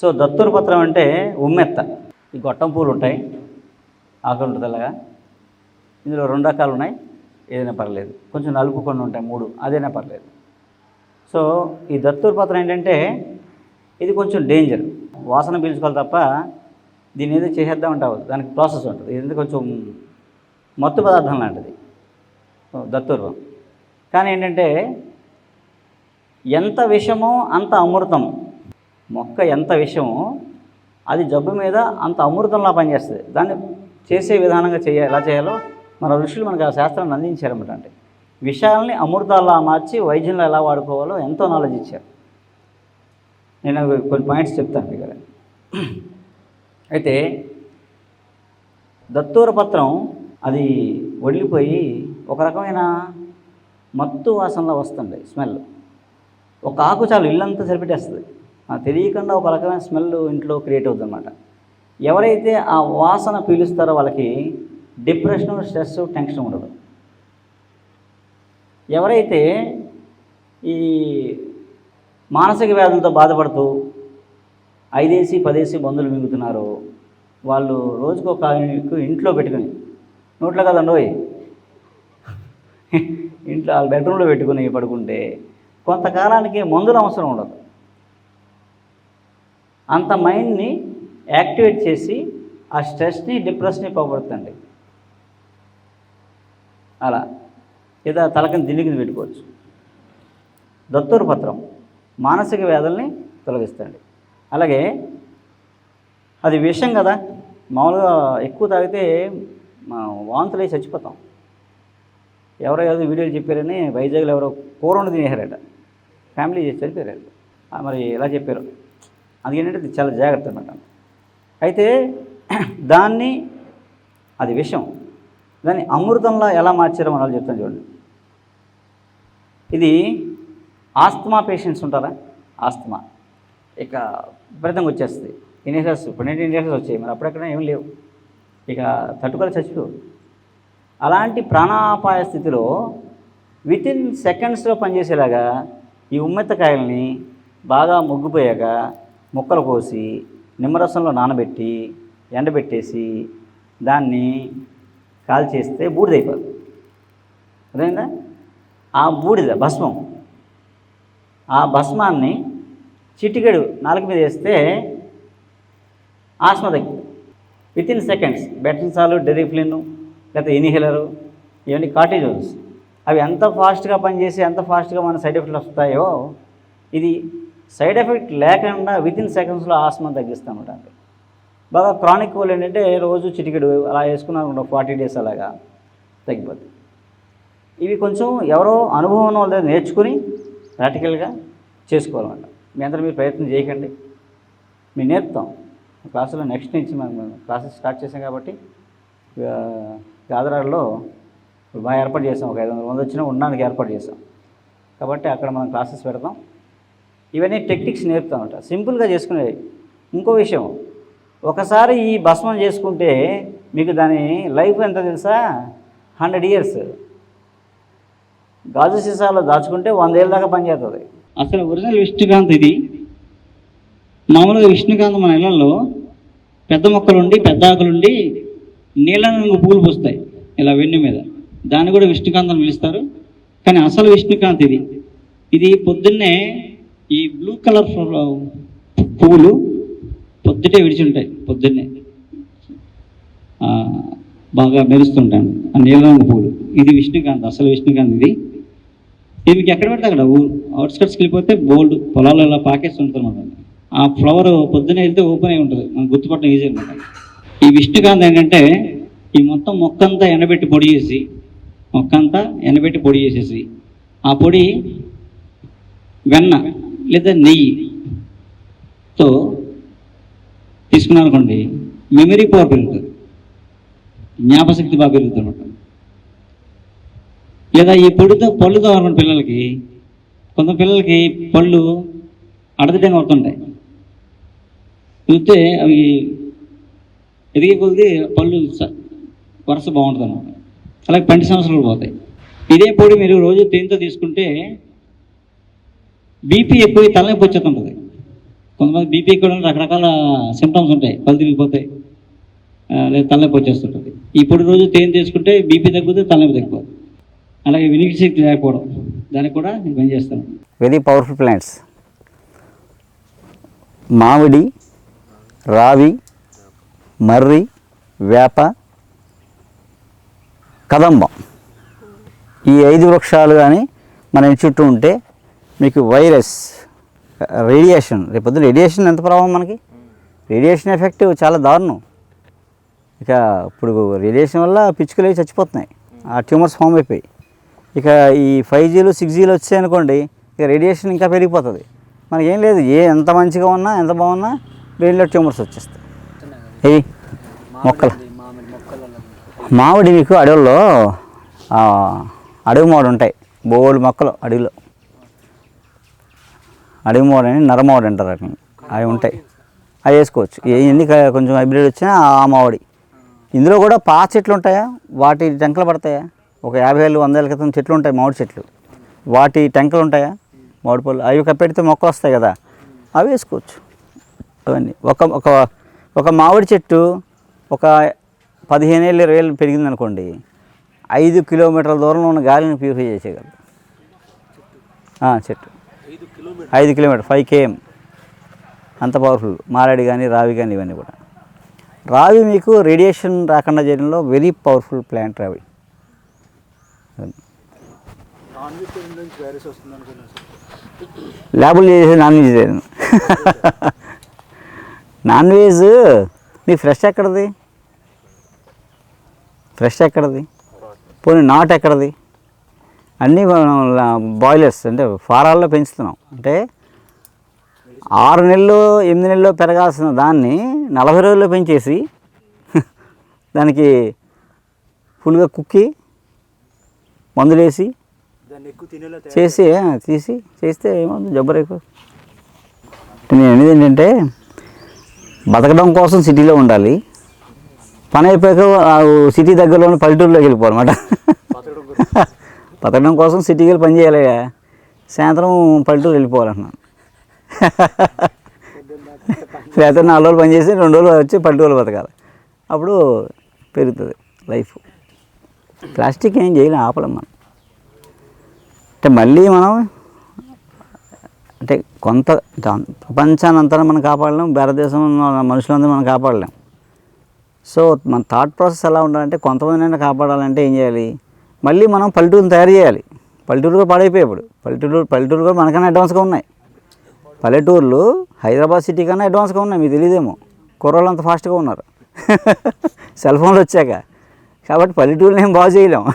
So దత్తూరు పత్రం అంటే ఉమ్మెత్త. ఈ గొట్టం పూలు ఉంటాయి. ఆకులు ఉంటుంది అలాగా ఇందులో రెండు రకాలు ఉన్నాయి. ఏదైనా పర్లేదు. కొంచెం నలుపు కొన్ని ఉంటాయి మూడు. అదైనా పర్లేదు. సో ఈ దత్తూరు పత్రం ఏంటంటే ఇది కొంచెం డేంజర్. వాసన పీల్చుకోవాలి తప్ప దీన్ని ఏదో చేసేద్దామంటే అవ్వదు. దానికి ప్రాసెస్ ఉంటుంది. ఇది కొంచెం మత్తు పదార్థం లాంటిది. ఓ, దత్తూర్వం. కానీ ఏంటంటే ఎంత విషమో అంత అమృతం మొక్క ఎంత విషమో అది జబ్బు మీద అంత అమృతంలా పనిచేస్తుంది. దాన్ని చేసే విధానంగా చేయ ఎలా చేయాలో మన ఋషులు మనకు ఆ శాస్త్రాన్ని అందించారన్నమాట అంటే. విషయాల్ని అమృతాల్లా మార్చి వైద్యంలో ఎలా వాడుకోవాలో ఎంతో నాలెడ్జ్ ఇచ్చారు. నేను కొన్ని పాయింట్స్ చెప్తాను ఇక్కడ. అయితే దత్తూర పత్రం అది వడిలిపోయి ఒక రకమైన మత్తు వాసనలో వస్తుంది స్మెల్. ఒక ఆకు చాలు ఇల్లంతా సరిపెట్టేస్తుంది. తెలియకుండా ఒక రకమైన స్మెల్ ఇంట్లో క్రియేట్ అవుతుంది అనమాట ఎవరైతే ఆ వాసన పీలుస్తారో వాళ్ళకి డిప్రెషన్ స్ట్రెస్ టెన్షన్ ఉండదు. ఎవరైతే ఈ మానసిక వ్యాధులతో బాధపడుతూ ఐదేసి పదేసి బంధువులు మింగుతున్నారో వాళ్ళు రోజుకో ఒక ఇంట్లో పెట్టుకుని నోట్లో కదండోయ్ ఇంట్లో వాళ్ళ బెడ్రూమ్లో పెట్టుకుని పడుకుంటే కొంతకాలానికి మందులు అవసరం ఉండదు. అంత మైండ్ని యాక్టివేట్ చేసి ఆ స్ట్రెస్ని డిప్రెషన్ని పోగొడుతుంది. అలా. లేదా తలకని దిండి కింద పెట్టుకోవచ్చు. దత్తూరు పత్రం మానసిక వ్యాధుల్ని తొలగిస్తుంది. అలాగే అది విషయం కదా. మామూలుగా ఎక్కువ తాగితే మా వాంతులు వేసి చచ్చిపోతాం. ఎవరో ఏదో వీడియోలు చెప్పారని వైజాగ్లో ఎవరో కూర వండి తినేశారట. ఫ్యామిలీ చేసి చనిపోయారు మరి ఎలా చెప్పారు? అది ఇది చాలా జాగ్రత్త అన్నమాట. అయితే దాన్ని అది విషం దాన్ని అమృతంలా ఎలా మార్చారో మనం చెప్తాను చూడండి. ఇది ఆస్తమా పేషెంట్స్ ఉంటారా? ఆస్తమా. ఇక విపరీతంగా వచ్చేస్తుంది. ఇన్హేలర్స్ ఇప్పుడు ఏంటి ఇన్హేలర్స్ వచ్చాయి? మరి అప్పుడెక్కడ ఏం లేవు. ఇక తట్టుకొని చచ్చిపోవు. అలాంటి ప్రాణాపాయ స్థితిలో వితిన్ సెకండ్స్లో పనిచేసేలాగా ఈ ఉమ్మెత్తకాయల్ని బాగా ముగ్గిపోయాక ముక్కలు కోసి నిమ్మరసంలో నానబెట్టి ఎండబెట్టేసి దాన్ని కాల్చేస్తే బూడిదైపోదు అదేందా ఆ బూడిద భస్మం. ఆ భస్మాన్ని చిటికెడు నాలుక మీద వేస్తే ఆస్మ తగ్గింది విత్ ఇన్ సెకండ్స్ బెటన్సాలు డెరిఫ్లిన్ లేకపోతే ఇనిహేలరు ఇవన్నీ కార్టిజోన్స్ అవి ఎంత ఫాస్ట్గా పనిచేసి ఎంత ఫాస్ట్గా మన సైడ్ ఎఫెక్ట్లు వస్తాయో ఇది సైడ్ ఎఫెక్ట్ లేకుండా విత్ ఇన్ సెకండ్స్లో ఆస్మా తగ్గిస్తామట బాగా క్రానిక్ వాళ్ళు ఏంటంటే రోజు చిటికెడు అలా వేసుకున్నారు ఫార్టీ డేస్ అలాగా తగ్గిపోతుంది ఇవి కొంచెం ఎవరో అనుభవం ఉన్న వాళ్ళ నేర్చుకుని ప్రాక్టికల్గా చేసుకోవాలన్నమాట. మీ అందరూ మీరు ప్రయత్నం చేయకండి. మేము నేర్పుతాం. క్లాసులో నెక్స్ట్ నుంచి మనం క్లాసెస్ స్టార్ట్ చేసాం కాబట్టి గాదరాడలో బాగా ఏర్పాటు చేసాం. ఒక ఐదు వందల మంది వచ్చినా ఉండడానికి ఏర్పాటు చేసాం. కాబట్టి అక్కడ మనం క్లాసెస్ పెడతాం. ఇవన్నీ టెక్నిక్స్ నేర్పుతామట సింపుల్గా చేసుకునేవి ఇంకో విషయం. ఒకసారి ఈ భస్మం చేసుకుంటే మీకు దాని లైఫ్ ఎంత తెలుసా? Hundred years. గాజు సీసాలో దాచుకుంటే వందేళ్ళ దాకా పనిచేస్తుంది అసలు ఒరిజినల్ విష్ణుకాంత్ ఇది. మామూలుగా విష్ణుకాంత్ మన ఇళ్ళల్లో పెద్ద మొక్కలుండి పెద్ద ఆకులుండి నీళ్ళ రంగు పూలు పూస్తాయి ఇలా వెన్ను మీద. దాన్ని కూడా విష్ణుకాంత్ అని పిలుస్తారు. కానీ అసలు విష్ణుకాంత్ ఇది. ఇది పొద్దున్నే ఈ బ్లూ కలర్ పువ్వులు పొద్దుటే విడిచి ఉంటాయి పొద్దున్నే బాగా మెరుస్తుంటాను ఆ నీల పువ్వులు. ఇది విష్ణుకాంత్ అసలు విష్ణుకాంత్ ఇది. ఇది మీకు ఎక్కడ పెడితే అక్కడ అవుట్స్కట్స్కి వెళ్ళిపోతే బోల్డ్ పొలాలు ఇలా ఉంటుంది అనమాట ఆ ఫ్లవర్ పొద్దునే వెళ్తే ఓపెన్ అయి ఉంటుంది. మనం గుర్తుపట్టడం ఈజీ అనమాట ఈ విష్ణుకాంత్ ఏంటంటే ఈ మొత్తం మొక్కంతా ఎండబెట్టి పొడి చేసి మొక్కంతా ఎండబెట్టి పొడి చేసేసి ఆ పొడి వెన్న లేదా నెయ్యితో తీసుకున్నారనుకోండి మెమరీ పవర్ పెరుగుతుంది. జ్ఞాపశక్తి బాగా పెరుగుతుంది అనమాట లేదా ఈ పొడితో పళ్ళు కావాలన్న పిల్లలకి కొంత పిల్లలకి పళ్ళు అడదటంగా అవుతుంటాయి చూస్తే అవి ఎదిగే కొద్ది పళ్ళు వరుస బాగుంటుంది అనమాట అలాగే పంటి సంవత్సరాలు పోతాయి. ఇదే పొడి మీరు రోజు తేనెతో తీసుకుంటే బీపీ ఎక్కువ తలనొప్పి వచ్చేస్తుంటుంది. కొంతమంది బీపీ కూడా రకరకాల సిమ్టమ్స్ ఉంటాయి. కళ్ళు తిరిగిపోతాయి. లేదా తలనొప్పి వచ్చేస్తుంటుంది. ఇప్పుడు రోజు తేనె తీసుకుంటే బీపీ తగ్గుతుంది తలనొప్పి తగ్గిపోతుంది అలాగే వినికిడి శక్తి లేకపోవడం దానికి కూడా ఇది పనిచేస్తాను వెరీ పవర్ఫుల్ ప్లాంట్స్ మామిడి రావి మర్రి వేప కదంబం. ఈ ఐదు వృక్షాలు కానీ మన ఇంటి చుట్టూ ఉంటే మీకు వైరస్ రేడియేషన్ రేపొద్దున రేడియేషన్ ఎంత ప్రభావం మనకి? రేడియేషన్ ఎఫెక్ట్ చాలా దారుణం. ఇక ఇప్పుడు రేడియేషన్ వల్ల పిచ్చుకలు అవి చచ్చిపోతున్నాయి. ఆ ట్యూమర్స్ ఫామ్ అయిపోయి. ఇక ఈ ఫైవ్ జీలు సిక్స్ జీలు వచ్చాయనుకోండి ఇక రేడియేషన్ ఇంకా పెరిగిపోతుంది. మనకేం లేదు ఏ ఎంత మంచిగా ఉన్నా ఎంత బాగున్నా బ్రెయిన్లో ట్యూమర్స్ వచ్చేస్తాయి. ఏవి మొక్కలు. మామిడి మీకు అడవుల్లో అడవి మామిడి ఉంటాయి బోల్డ్ మొక్కలు అడవిలో. అడవి మోడ్ అని నర అంటారు వాటిని అవి ఉంటాయి. అవి వేసుకోవచ్చు. ఏ ఎన్ని కొంచెం హైబ్రిడ్ వచ్చినా ఆ మామిడి. ఇందులో కూడా పాత చెట్లు ఉంటాయా? వాటి టెంకలు పడతాయా? ఒక యాభై ఏళ్ళు వంద ఏళ్ళ క్రితం చెట్లు ఉంటాయి మామిడి చెట్లు. వాటి టెంకలు ఉంటాయా? మామిడి పళ్ళు అవి కప్పెడితే మొక్కలు వస్తాయి కదా. అవి వేసుకోవచ్చు. అవన్నీ. ఒక ఒక ఒక మామిడి చెట్టు ఒక పదిహేను ఏళ్ళు ఇరవై ఏళ్ళు పెరిగింది అనుకోండి ఐదు కిలోమీటర్ల దూరంలో ఉన్న గాలిని ప్యూరిఫై చేసేయగలరు చెట్టు. ఐదు కిలోమీటర్ ఫైవ్ కేఎం అంత పవర్ఫుల్ మారాడి కానీ రావి కానీ ఇవన్నీ కూడా. రావి మీకు రేడియేషన్ రాకుండా చేయడంలో వెరీ పవర్ఫుల్ ప్లాంట్ రావి. ల్యాబులు చేసి నాన్ వెజ్ నాన్ వెజ్ మీ ఫ్రెష్ ఎక్కడది? ఫ్రెష్ ఎక్కడది? పోనీ నాట్ ఎక్కడది? అన్నీ మనం బాయిలర్స్ అంటే ఫారాల్లో పెంచుతున్నాం. అంటే ఆరు నెలలు ఎనిమిది నెలల్లో పెరగాల్సిన దాన్ని నలభై రోజుల్లో పెంచేసి దానికి ఫుల్గా కుక్కి మందులేసి చేసి తీసి చేస్తే ఏమవుతుంది జబ్బరేకు నేను అనేది ఏంటంటే బతకడం కోసం సిటీలో ఉండాలి. పని అయిపోయాక సిటీ దగ్గరలోని పల్లెటూరులోకి వెళ్ళిపోవాలన్నమాట. బతకడం కోసం సిటీకి వెళ్ళి పని చేయాలి సాయంత్రం పల్లెటూరు వెళ్ళిపోవాలంటున్నాను. లేకపోతే నాలుగు రోజులు పనిచేసి రెండు రోజులు వచ్చి పల్లెటూరు బతకాలి. అప్పుడు పెరుగుతుంది లైఫ్. ప్లాస్టిక్ ఏం చేయలేం ఆపలేం మనం. అంటే మళ్ళీ మనం అంటే కొంత ప్రపంచానంతరం ప్రపంచాన్ని అంతా మనం కాపాడలేం భారతదేశంలో మనుషులందరూ మనం కాపాడలేం. సో మన థాట్ ప్రాసెస్ ఎలా ఉండాలంటే కొంతమందినైనా కాపాడాలంటే ఏం చేయాలి? మళ్ళీ మనం పల్లెటూరుని తయారు చేయాలి. పల్లెటూరు కూడా పాడైపోయాయి ఇప్పుడు పల్లెటూరు పల్లెటూరు కూడా మనకన్నా అడ్వాన్స్గా ఉన్నాయి. పల్లెటూర్లు హైదరాబాద్ సిటీ కన్నా అడ్వాన్స్గా ఉన్నాయి. మీకు తెలియదేమో కుర్రోళ్ళు అంత ఫాస్ట్గా ఉన్నారు. సెల్ ఫోన్లు వచ్చాక. కాబట్టి పల్లెటూరుని ఏం బాగు చేయలేము.